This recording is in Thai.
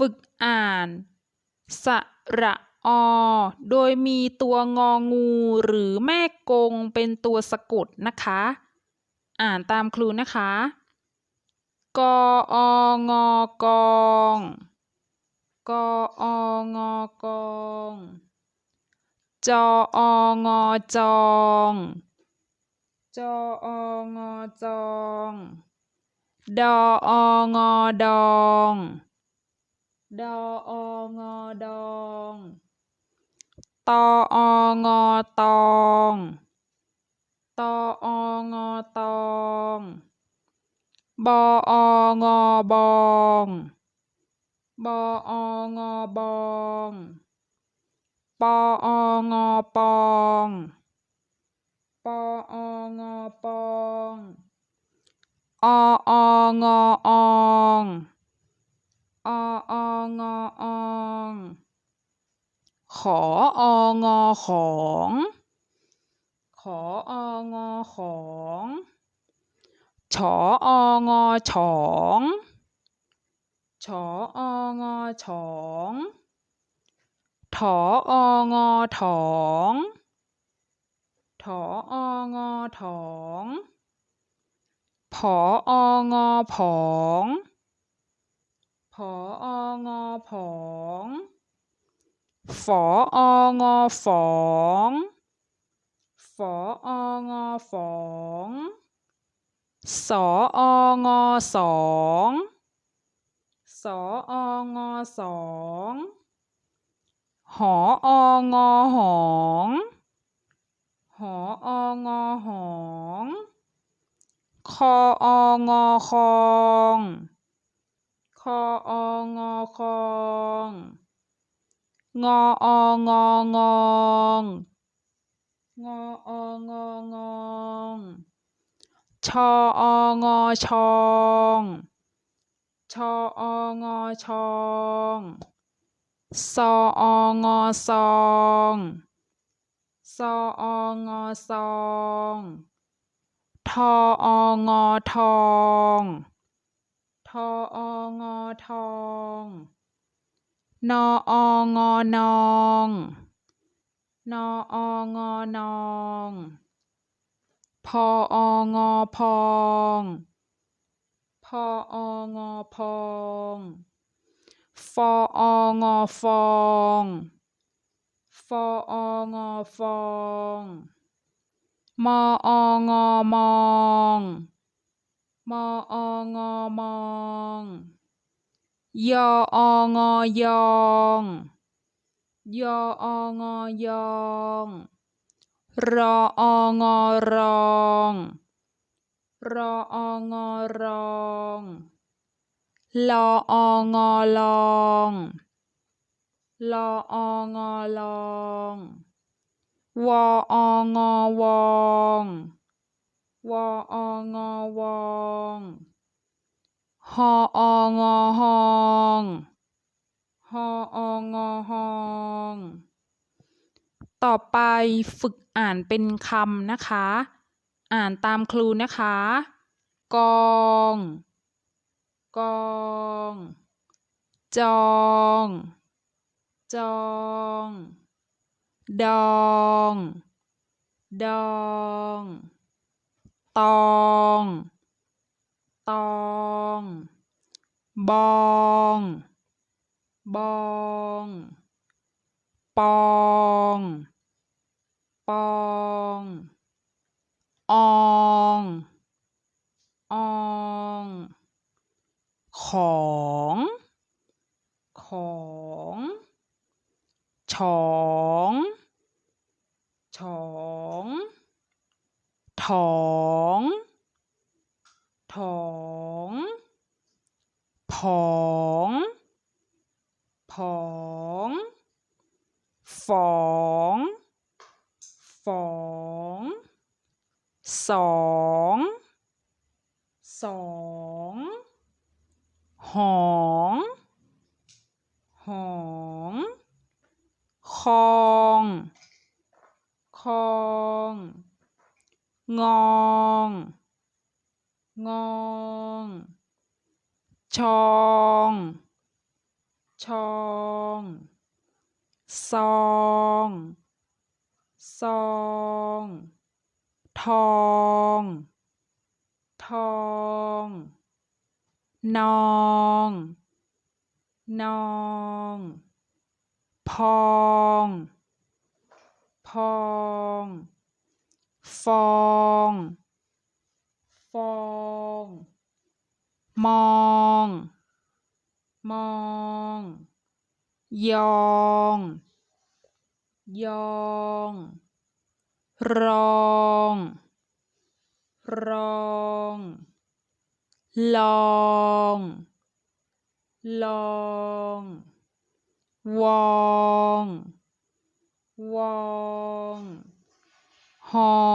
ฝึกอ่าน สระอ โดยมีตัวงองูหรือแม่กงเป็นตัวสะกดนะคะ อ่านตามครูนะคะ กอองกองกอองกองจอองจองจอองจอง ดอองดอง ดอองดองตอองตองตอองตองบอองบองบอองบองปอองปองปอองปองออองออง ออองอองขอองของ ขอองของฉอองฉองฉอองฉองถอองถองถอองถองผอองผอง อองผองฝอองฝองฝอองฝองสอองสองสอองสองหอองหองหอองหองคอองคอง อองอคองงอองงองงอองงองชอองชองชอองชองซอองซองซอองซองทอองทอง ทอองทอง นออง นองนอองนองพอองพองพอองพองฟอองฟองฟอองฟอง มอองมอง มอองมองยอองยองยอองยองรอองรองรอองรองลอองลองลอองลองวอองวอง วอองวองฮอองฮองฮอองฮองต่อไปฝึกอ่านเป็นคำนะคะ อ่านตามครูนะคะ กอง กอง จอง จอง ดอง ดอง ตอง ตอง บอง บอง ปอง ปองอองอองของ ของฉองฉองถอง ถอง ผองผองฝองฝองสองสองหองหองคองคองงอง งอง ชอง ชอง ซอง ซอง ทอง ทอง นอง นอง พอง พอง ฟอง ฟอง มอง มอง ยอง ยอง รอง รอง ลอง ลองวอง วอง หอง